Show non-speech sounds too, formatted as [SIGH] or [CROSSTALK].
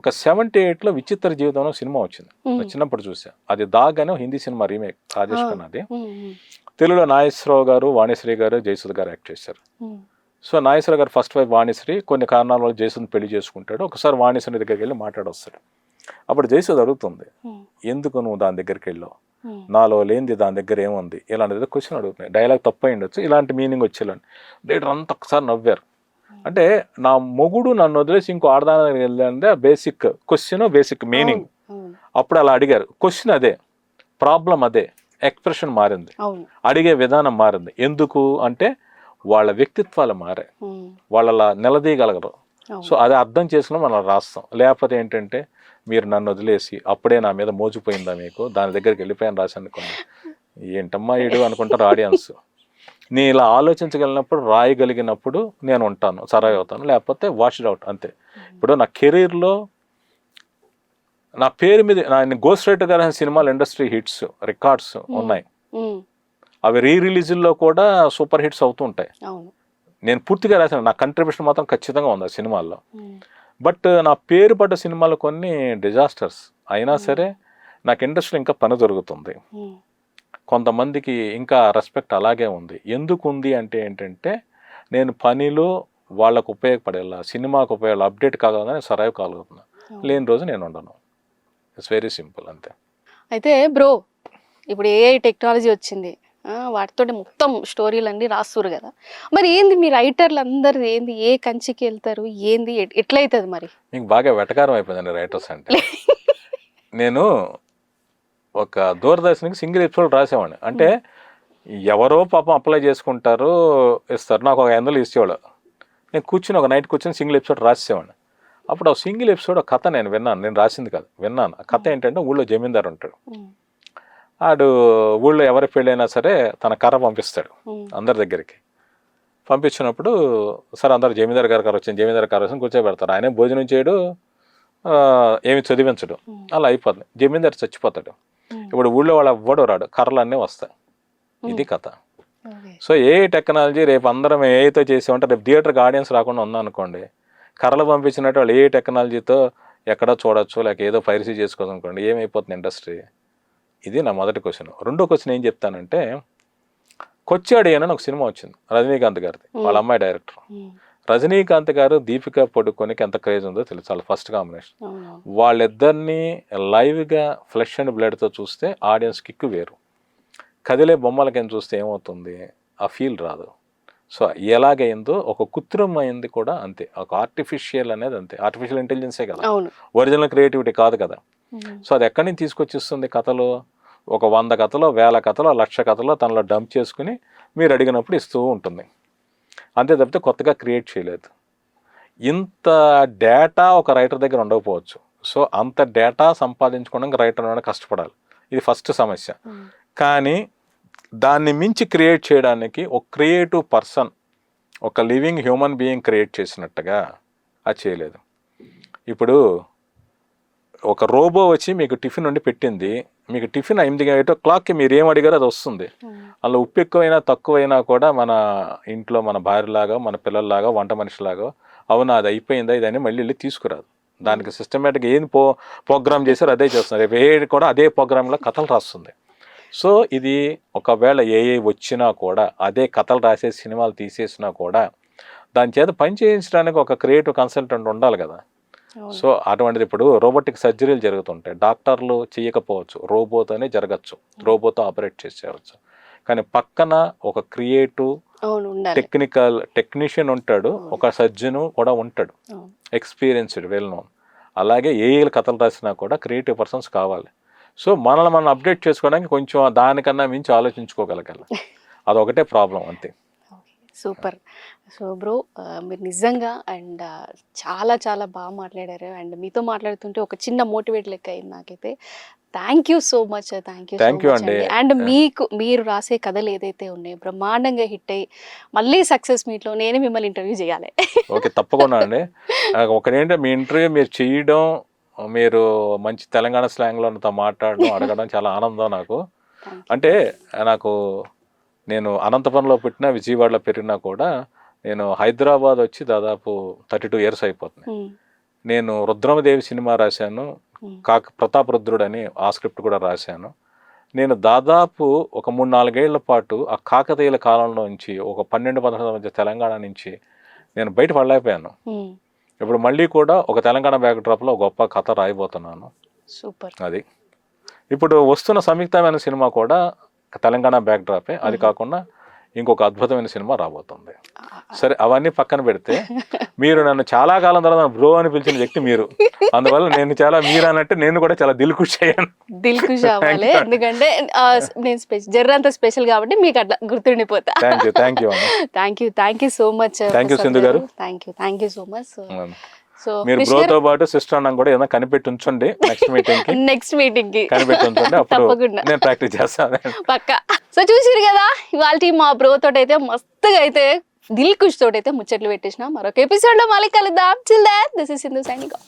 ఒక సెవెంటీ ఎయిట్లో విచిత్ర జీవితంలో సినిమా వచ్చింది. చిన్నప్పుడు చూసా. అది దాగ్ అని Hindi cinema remake Rajesh um, తెలుగులో నాగేశ్వరరావు గారు వాణిశ్రీ గారు జయసుద్ గారు యాక్ట్ చేశారు. సో నాగేశ్వరరావు గారు ఫస్ట్ వైఫ్ వాణిశ్రీ కొన్ని కారణాల వల్ల జయసుద్ పెళ్ళి చేసుకుంటాడు. ఒకసారి వాణిశ్రీ దగ్గరికి వెళ్ళి మాట్లాడొస్తాడు. అప్పుడు జయసుద్ అడుగుతుంది ఎందుకు నువ్వు దాని దగ్గరికి వెళ్ళావు? నాలో లేనిది దాని దగ్గర ఏముంది? ఇలాంటిది క్వశ్చన్ అడుగుతున్నాయి. డైలాగ్ తప్పు ఉండొచ్చు. ఇలాంటి మీనింగ్ వచ్చేలాంటి. లీడర్ అంతా ఒకసారి నవ్వారు. అంటే నా మొగుడు నన్ను వదిలేసి ఇంకో ఆడదానికి వెళ్ళాలంటే బేసిక్ క్వశ్చన్ బేసిక్ మీనింగ్ అప్పుడు అలా అడిగారు. క్వశ్చన్ అదే. ప్రాబ్లం అదే. ఎక్స్ప్రెషన్ మారింది. అడిగే విధానం మారింది. ఎందుకు అంటే వాళ్ళ వ్యక్తిత్వాలు మారాయి. ఉమ్, వాళ్ళ అలా నిలదీయగలగరు. సో అది అర్థం చేసుకుని మనం రాస్తాం. లేకపోతే ఏంటంటే మీరు నన్ను వదిలేసి అప్పుడే నా మీద మోజుపోయిందా మీకు? దాని దగ్గరికి వెళ్ళిపోయాను రాశాను అనుకోండి. [LAUGHS] ఏంటమ్మా ఈడు అనుకుంటారు ఆడియన్స్ నేను ఇలా ఆలోచించగలిగినప్పుడు రాయగలిగినప్పుడు నేను ఉంటాను సరైన అవుతాను. లేకపోతే వాష్డ్ అవుట్ అంతే. ఇప్పుడు నా కెరీర్లో నా పేరు మీద నా గోస్ట్ రైటర్ గారు రాసిన సినిమాలు ఇండస్ట్రీ హిట్స్ రికార్డ్స్ ఉన్నాయి. ఉమ్, అవి రీ రిలీజ్లో కూడా సూపర్ హిట్స్ అవుతూ ఉంటాయి. నేను పూర్తిగా రాశాను. నా కంట్రిబ్యూషన్ మాత్రం ఖచ్చితంగా ఉంది ఆ సినిమాల్లో. ఉమ్, బట్ నా పేరు పడ్డ సినిమాలు కొన్ని డిజాస్టర్స్ అయినా సరే నాకు ఇండస్ట్రీలో ఇంకా పని దొరుకుతుంది. కొంతమందికి ఇంకా రెస్పెక్ట్ అలాగే ఉంది. ఎందుకు ఉంది అంటే ఏంటంటే నేను పనిలో వాళ్ళకు ఉపయోగపడేలా సినిమాకు ఉపయోగాలు అప్డేట్ కాగలని సరైవ్ కాగలుగుతున్నా. లేని రోజు నేను ఉండను. ఇట్స్ వెరీ సింపుల్ అంతే. అయితే బ్రో ఇప్పుడు ఏఐ టెక్నాలజీ వచ్చింది. ఆ, వాటితోటి మొత్తం స్టోరీలు అన్ని రాస్తురు కదా. మరి ఏంది మీ రైటర్లు అందరు ఏంది? ఏ కంచికి వెళ్తారు? ఏంది? ఎట్- ఎట్లయితది మరి? మీకు బాగా వెటకారం అయిపోయిందండి రైటర్స్ అంటే. [LAUGHS] నేను ఒక దూరదర్శన్కి సింగిల్ ఎపిసోడ్ రాసేవాడిని. అంటే ఎవరో పాపం అప్లై చేసుకుంటారు ఇస్తారు. నాకు ఒక వందలు ఇచ్చేవాళ్ళు నేను కూర్చుని ఒక నైట్ కూర్చొని సింగిల్ ఎపిసోడ్ రాసేవాడిని అప్పుడు ఆ సింగిల్ ఎపిసోడ్ ఒక కథ నేను విన్నాను. నేను రాసింది కాదు విన్నాను. ఆ కథ ఏంటంటే ఊళ్ళో జమీందారు ఉంటాడు. ఆడు ఊళ్ళో ఎవరి పెళ్ళైనా సరే తన కర్ర పంపిస్తాడు అందరి దగ్గరికి. పంపించినప్పుడు సరే అందరు జమీందార్ గారి కారు వచ్చింది జమీందార్ కారు వచ్చింది కూర్చోబెడతారు. ఆయన భోజనం చేయడు ఏమి చదివించడు. అలా అయిపోతుంది జమీందార్ చచ్చిపోతాడు. ఇప్పుడు ఊళ్ళో వాళ్ళు ఎవ్వడు రాడు. కర్రలు అన్నీ వస్తాయి ఇది కథ. సో ఏ టెక్నాలజీ రేపు అందరం ఏతో చేసామంటే రేపు థియేటర్కి ఆడియన్స్ రాకుండా ఉందనుకోండి కర్రలు పంపించినట్టు వాళ్ళు ఏ టెక్నాలజీతో ఎక్కడో చూడొచ్చు లేక ఏదో పైరసీ చేసుకోవచ్చు అనుకోండి ఏమైపోతుంది ఇండస్ట్రీ? ఇది నా మొదటి క్వశ్చన్ రెండో క్వశ్చన్ ఏం చెప్తానంటే కొచ్చాడి అని ఒక సినిమా వచ్చింది రజనీకాంత్ గారిది వాళ్ళ అమ్మాయి డైరెక్టర్. రజనీకాంత్ గారు దీపిక పడుకోనికి ఎంత క్రేజ్ ఉందో తెలుసు. First combination. వాళ్ళిద్దరిని లైవ్గా ఫ్లెష్ అండ్ బ్లడ్తో చూస్తే ఆడియన్స్ కిక్ వేరు. కదిలే బొమ్మలకి చూస్తే ఏమవుతుంది? ఆ ఫీల్ రాదు. సో ఎలాగైందో ఒక కృత్రిమైంది కూడా అంతే. ఒక ఆర్టిఫిషియల్ అనేది అంతే. ఆర్టిఫిషియల్ ఇంటెలిజెన్సే కదా. ఒరిజినల్ క్రియేటివిటీ కాదు కదా. సో అది ఎక్కడి నుంచి తీసుకొచ్చిస్తుంది కథలు? ఒక వంద కథలో వేల కథలో లక్ష కథలో తనలో డంప్ చేసుకుని మీరు అడిగినప్పుడు ఇస్తూ ఉంటుంది. అంతే తప్పితే కొత్తగా క్రియేట్ చేయలేదు. ఇంత డేటా ఒక రైటర్ దగ్గర ఉండకపోవచ్చు. సో అంత డేటా సంపాదించుకోవడానికి రైటర్ అనేది కష్టపడాలి. ఇది ఫస్ట్ సమస్య. ఉమ్, కానీ దాన్ని మించి క్రియేట్ చేయడానికి ఒక క్రియేటివ్ పర్సన్ ఒక లివింగ్ హ్యూమన్ బీయింగ్ క్రియేట్ చేసినట్టుగా అది చేయలేదు. ఇప్పుడు ఒక రోబో వచ్చి మీకు టిఫిన్ వండి పెట్టింది. మీకు టిఫిన్ ఎనిమిది ఎయిట్ ఓ క్లాక్కి మీరు ఏం అడిగారో అది వస్తుంది. అందులో ఉప్పు ఎక్కువైనా తక్కువైనా కూడా మన ఇంట్లో మన భార్యలాగా మన పిల్లల్లాగా వంట మనిషిలాగా అవునా అది అయిపోయిందా ఇదని మళ్ళీ వెళ్ళి తీసుకురాదు. దానికి సిస్టమేటిక్ ఏం పో ప్రోగ్రామ్ చేశారో అదే చేస్తున్నారు. రేపు ఏ కూడా అదే ప్రోగ్రాంలో కథలు రాస్తుంది. సో ఇది ఒకవేళ ఏ ఏ వచ్చినా కూడా అదే కథలు రాసే సినిమాలు తీసేసినా కూడా దాని చేత పని చేయించడానికి ఒక క్రియేటివ్ కన్సల్టెంట్ ఉండాలి కదా. సో అటువంటిది ఇప్పుడు రోబోటిక్ సర్జరీలు జరుగుతుంటాయి. డాక్టర్లు చేయకపోవచ్చు రోబోతోనే జరగచ్చు రోబోతో ఆపరేట్ చేసేయవచ్చు. కానీ పక్కన ఒక క్రియేటివ్ టెక్నికల్ టెక్నీషియన్ ఉంటాడు ఒక సర్జను కూడా ఉంటాడు. ఎక్స్పీరియన్స్డ్ వెల్ నోన్ అలాగే ఏ కథలు రాసినా కూడా క్రియేటివ్ పర్సన్స్ కావాలి. సో మనల్ని మనం అప్డేట్ చేసుకోవడానికి కొంచెం దానికన్నా మించి ఆలోచించుకోగలగాలి. [LAUGHS] అదొకటే ప్రాబ్లం అంతే. సూపర్. సో బ్రో మీరు నిజంగా అండ్ చాలా చాలా బాగా మాట్లాడారు. అండ్ మీతో మాట్లాడుతుంటే ఒక చిన్న మోటివేట్ లెక్క అయింది నాకైతే. Thank you so much. Thank you Thank you అండి. అండ్. మీకు మీరు రాసే కథలు ఏదైతే ఉన్నాయో బ్రహ్మాండంగా హిట్ అయ్యి మళ్ళీ సక్సెస్ మీట్లో నేనే మిమ్మల్ని ఇంటర్వ్యూ చేయాలి. ఓకే తప్పకుండా అండి. ఒకటేంటే మీ ఇంటర్వ్యూ మీరు చేయడం మీరు మంచి తెలంగాణ స్లాంగ్లో మాట్లాడడం అడగడం చాలా ఆనందం నాకు. అంటే నాకు నేను అనంతపురంలో పుట్టిన విజయవాడలో పెరిగినా కూడా నేను హైదరాబాద్ వచ్చి దాదాపు థర్టీ టూ ఇయర్స్ అయిపోతుంది. నేను రుద్రమదేవి సినిమా రాశాను. కాక ప్రతాప్ రుద్రుడు అని ఆ స్క్రిప్ట్ కూడా రాశాను నేను దాదాపు ఒక మూడు నాలుగేళ్ళ పాటు ఆ కాకతీయుల కాలంలో నుంచి ఒక పన్నెండు పదహారు మధ్య తెలంగాణ నుంచి నేను బయట పడలేకపోయాను. ఇప్పుడు మళ్ళీ కూడా ఒక తెలంగాణ బ్యాక్డ్రాప్లో ఒక గొప్ప కథ రాయబోతున్నాను సూపర్ అది ఇప్పుడు వస్తున్న సంయుక్తమైన సినిమా కూడా తెలంగాణ బ్యాక్డ్రాపే అది కాకుండా ఇంకొక అద్భుతమైన సినిమా రాబోతుంది. సరే అవన్నీ పక్కన పెడితే మీరు నన్ను చాలా కాలం తర్వాత బ్రో అని పిలిచిన వ్యక్తి మీరు. అందువల్ల నేను చాలా మీరు అన్నట్టు నేను కూడా చాలా దిల్ ఖుషి అయ్యాను. దిల్ ఖుష్ అవ్వాలి. ఎందుకంటే నేను స్పెషల్ జర్ర అంత స్పెషల్ కాబట్టి మీకు అట్లా గుర్తుండిపోతా. Thank you thank you thank you thank you so much Thank you, Sindhu గారు. Thank you thank you so much so మీరు బ్రోతో పాటు సిస్టర్ అన్నం కూడా ఏదైనా కనిపెట్టి ఉంచండి నెక్స్ట్ మీటింగ్ [LAUGHS] కి. నెక్స్ట్ మీటింగ్కి. కనిపెట్టి ఉంచండి. అప్పుడు తప్పకుండా. నేను ప్రాక్టీస్ చేస్తాను. పక్క. సో చూసిరు కదా ఇవాళ మా బ్రో తోటి అయితే మస్తుగా అయితే దిల్ కుష్ తోటి అయితే ముచ్చట్లు పెట్టేసిన. మరొక ఎపిసోడ్లో మళ్ళీ కలుద్దాం. Chill this is Sindhu signing off